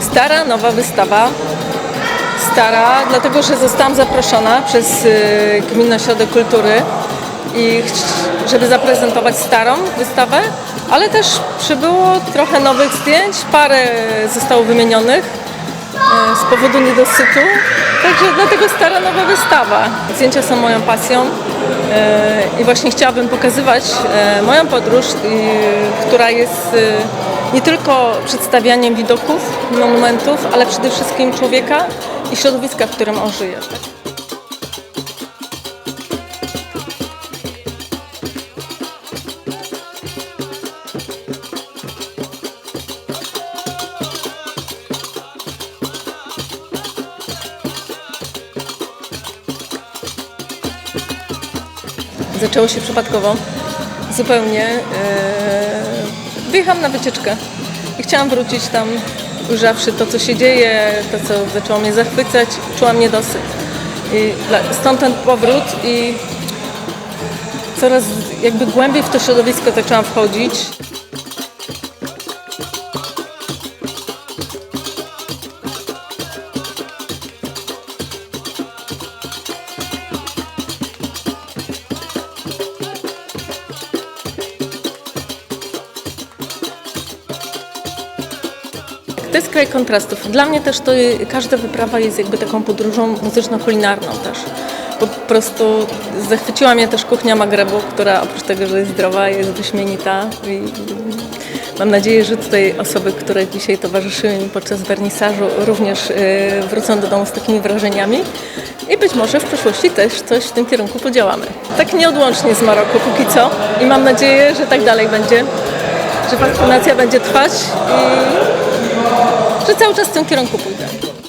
stara, nowa wystawa. Stara, dlatego że zostałam zaproszona przez y, Gminny Ośrodek Kultury i żeby zaprezentować starą wystawę, ale też przybyło trochę nowych zdjęć, parę zostało wymienionych e, z powodu niedosytu. Także dlatego stara nowa wystawa. Zdjęcia są moją pasją e, i właśnie chciałabym pokazywać moją podróż, która jest nie tylko przedstawianiem widoków, monumentów, ale przede wszystkim człowieka i środowiska, w którym on żyje. Tak? Zaczęło się przypadkowo, zupełnie. e, Wyjechałam na wycieczkę i chciałam wrócić tam, ujrzawszy to, co się dzieje, to, co zaczęło mnie zachwycać, czułam niedosyt. I stąd ten powrót i coraz jakby głębiej w to środowisko zaczęłam wchodzić. To jest kraj kontrastów. Dla mnie też to każda wyprawa jest jakby taką podróżą muzyczno-kulinarną też. Po prostu zachwyciła mnie też kuchnia Magrebu, która oprócz tego, że jest zdrowa, jest wyśmienita. I mam nadzieję, że tutaj osoby, które dzisiaj towarzyszyły mi podczas wernisażu również y, wrócą do domu z takimi wrażeniami. I być może w przyszłości też coś w tym kierunku podziałamy. Tak nieodłącznie z Maroku póki co i mam nadzieję, że tak dalej będzie, że fascynacja będzie trwać i że cały czas w tym kierunku pójdę.